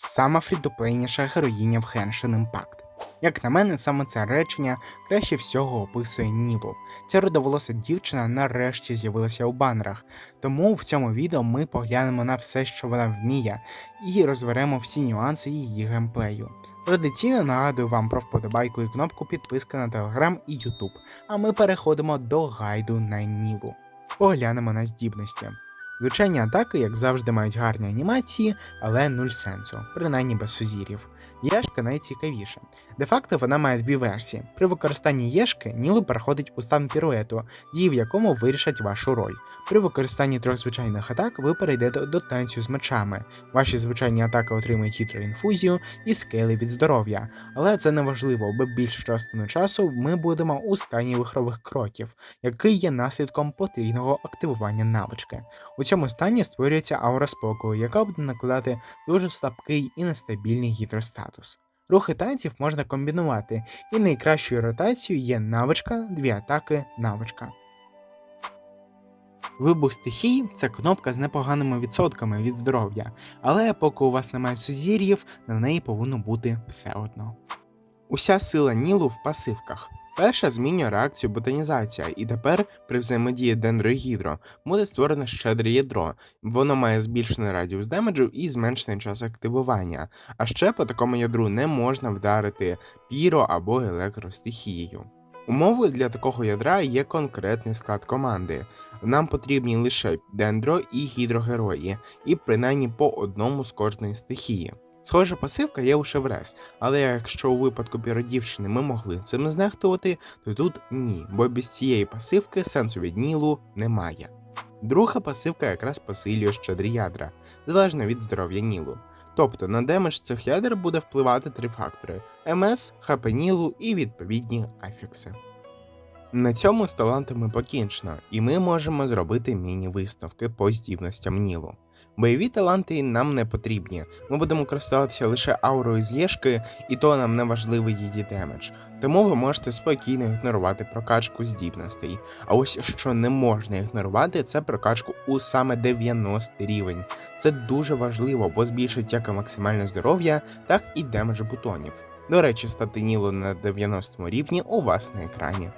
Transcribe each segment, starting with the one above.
сама фрідоплейніша героїня в Genshin Impact. Як на мене, саме це речення краще всього описує Нілу. Ця рудоволоса дівчина нарешті з'явилася у банерах, тому в цьому відео ми поглянемо на все, що вона вміє, і розберемо всі нюанси її геймплею. Традиційно нагадую вам про вподобайку і кнопку підписки на Telegram і YouTube, а ми переходимо до гайду на Нілу. Поглянемо на здібності. Звичайні атаки, як завжди, мають гарні анімації, але нуль сенсу, принаймні без сузірів. Єшка найцікавіша. Де-факто вона має дві версії. При використанні єшки Нілу переходить у стан піруету, дії в якому вирішать вашу роль. При використанні трьох звичайних атак ви перейдете до танцю з мечами. Ваші звичайні атаки отримують гідроінфузію і скели від здоров'я. Але це не важливо, бо більшу частину часу ми будемо у стані вихрових кроків, який є наслідком потрійного активування навички. У цьому стані створюється аура спокою, яка буде накладати дуже слабкий і нестабільний гідростатус. Рухи танців можна комбінувати, і найкращою ротацією є навичка, дві атаки, навичка. Вибух стихій це кнопка з непоганими відсотками від здоров'я, але поки у вас немає сузір'їв, на неї повинно бути все одно. Уся сила Нілу в пасивках. Перша змінює реакцію ботанізація, і тепер при взаємодії дендро і гідро буде створено щедре ядро. Воно має збільшений радіус демеджу і зменшений час активування. А ще по такому ядру не можна вдарити піро або електростихією. Умовою для такого ядра є конкретний склад команди. Нам потрібні лише дендро і гідрогерої, і принаймні по одному з кожної стихії. Схожа пасивка є у Шеврес, але якщо у випадку піродівщини ми могли цим знехтувати, то тут ні, бо без цієї пасивки сенсу від Нілу немає. Друга пасивка якраз посилює щедрі ядра, залежно від здоров'я Нілу. Тобто на демедж цих ядер буде впливати три фактори: МС, ХП Нілу і відповідні афікси. На цьому з талантами покінчено, і ми можемо зробити міні-висновки по здібностям Нілу. Бойові таланти нам не потрібні. Ми будемо користуватися лише аурою з Єшки, і то нам не важливий її демедж. Тому ви можете спокійно ігнорувати прокачку здібностей. А ось що не можна ігнорувати, це прокачку у саме 90 рівень. Це дуже важливо, бо збільшить як максимальне здоров'я, так і демедж бутонів. До речі, стати Нілу на 90 рівні у вас на екрані.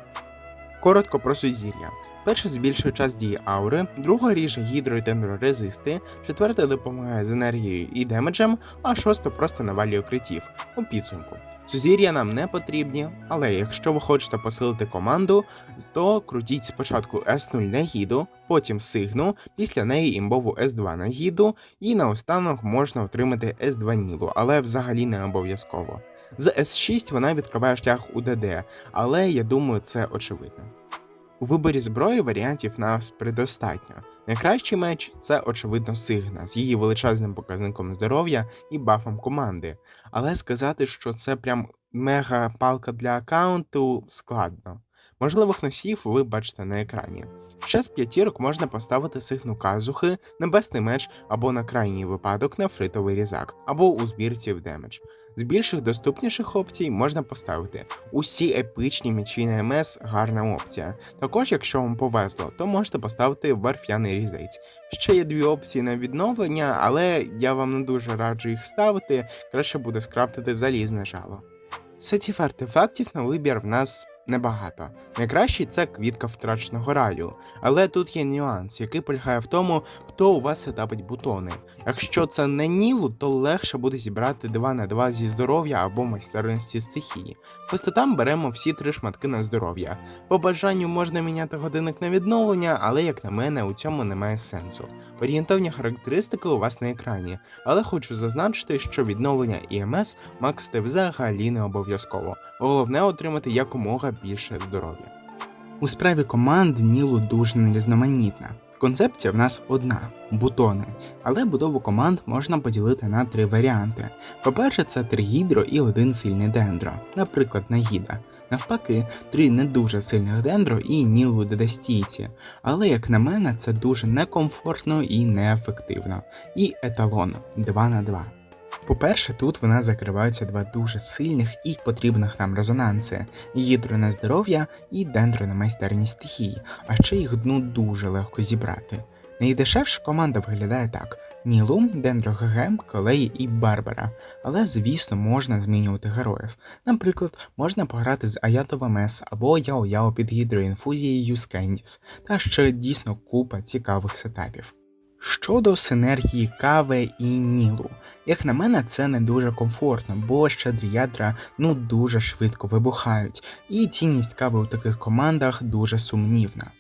Коротко про сузір'я. Перше збільшує час дії аури, друга ріже гідро і дендрорезисти, четверта допомагає з енергією і демеджем, а шоста просто навалює критів у підсумку. Сузір'я нам не потрібні, але якщо ви хочете посилити команду, то крутіть спочатку S0 на гіду, потім сигну, після неї імбову S2 на гіду, і наостанок можна отримати S2 Нілу, але взагалі не обов'язково. З S6 вона відкриває шлях у ДД, але я думаю, це очевидно. У виборі зброї варіантів нас предостатньо. Найкращий меч це, очевидно, Сигна з її величезним показником здоров'я і бафом команди. Але сказати, що це прям мега палка для аккаунту, складно. Можливих носіїв ви бачите на екрані. Ще з п'ятірок можна поставити сигну казухи, небесний меч або на крайній випадок нефритовий різак, або у збірці в демедж. З більших доступніших опцій можна поставити усі епичні мечі на МС гарна опція. Також, якщо вам повезло, то можете поставити верф'яний різець. Ще є дві опції на відновлення, але я вам не дуже раджу їх ставити, краще буде скрафтити залізне жало. Сетів артефактів на вибір в нас небагато. Найкращий це квітка втраченого раю, але тут є нюанс, який полягає в тому, хто у вас сетапить бутони. Якщо це не Нілу, то легше буде зібрати 2 на 2 зі здоров'я або майстерності стихії. Просто там беремо всі три шматки на здоров'я. По бажанню можна міняти годинник на відновлення, але як на мене, у цьому немає сенсу. Орієнтовні характеристики у вас на екрані, але хочу зазначити, що відновлення ІМС максити взагалі не обов'язково. Головне отримати якомога більше здоров'я. У справі команд Нілу дуже нерізноманітна. Концепція в нас одна бутони, але будову команд можна поділити на три варіанти. По-перше, це три гідро і один сильний дендро, наприклад, Нагіда. Навпаки, три не дуже сильних дендро і нілу дедастійці. Але, як на мене, це дуже некомфортно і неефективно. І еталон 2 на 2. По-перше, тут в нас закриваються два дуже сильних і потрібних нам резонанси: гідро на здоров'я і дендро на майстерність стихії, а ще їх ну дуже легко зібрати. Найдешевша команда виглядає так: Нілу, Дендро ГГ, Колеї і Барбара. Але, звісно, можна змінювати героїв. Наприклад, можна пограти з Аято МС або Яо Яо під гідроінфузією з Кендіс, та ще дійсно купа цікавих сетапів. Щодо синергії кави і Нілу, як на мене, це не дуже комфортно, бо щедрі ядра ну дуже швидко вибухають, і цінність кави у таких командах дуже сумнівна.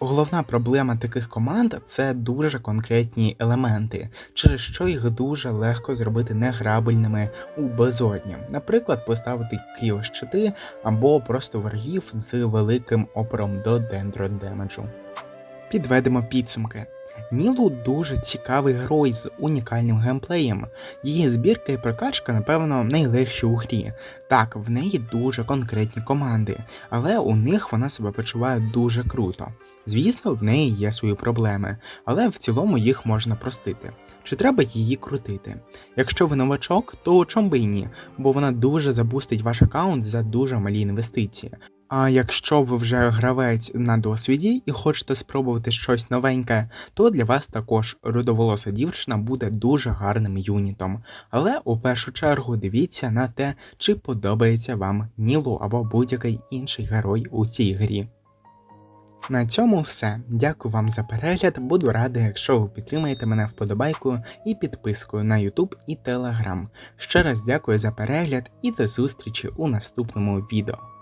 Головна проблема таких команд це дуже конкретні елементи, через що їх дуже легко зробити неграбельними у безодні, наприклад, поставити кріощити або просто ворогів з великим опором до дендродемеджу. Підведемо підсумки. Нілу дуже цікавий герой з унікальним геймплеєм. Її збірка і прокачка, напевно, найлегші у грі. Так, в неї дуже конкретні команди, але у них вона себе почуває дуже круто. Звісно, в неї є свої проблеми, але в цілому їх можна простити. Чи треба її крутити? Якщо ви новачок, то чом би і ні, бо вона дуже забустить ваш аккаунт за дуже малі інвестиції. А якщо ви вже гравець на досвіді і хочете спробувати щось новеньке, то для вас також рудоволоса дівчина буде дуже гарним юнітом. Але у першу чергу дивіться на те, чи подобається вам Нілу або будь-який інший герой у цій грі. На цьому все. Дякую вам за перегляд. Буду радий, якщо ви підтримаєте мене вподобайкою і підпискою на YouTube і Telegram. Ще раз дякую за перегляд і до зустрічі у наступному відео.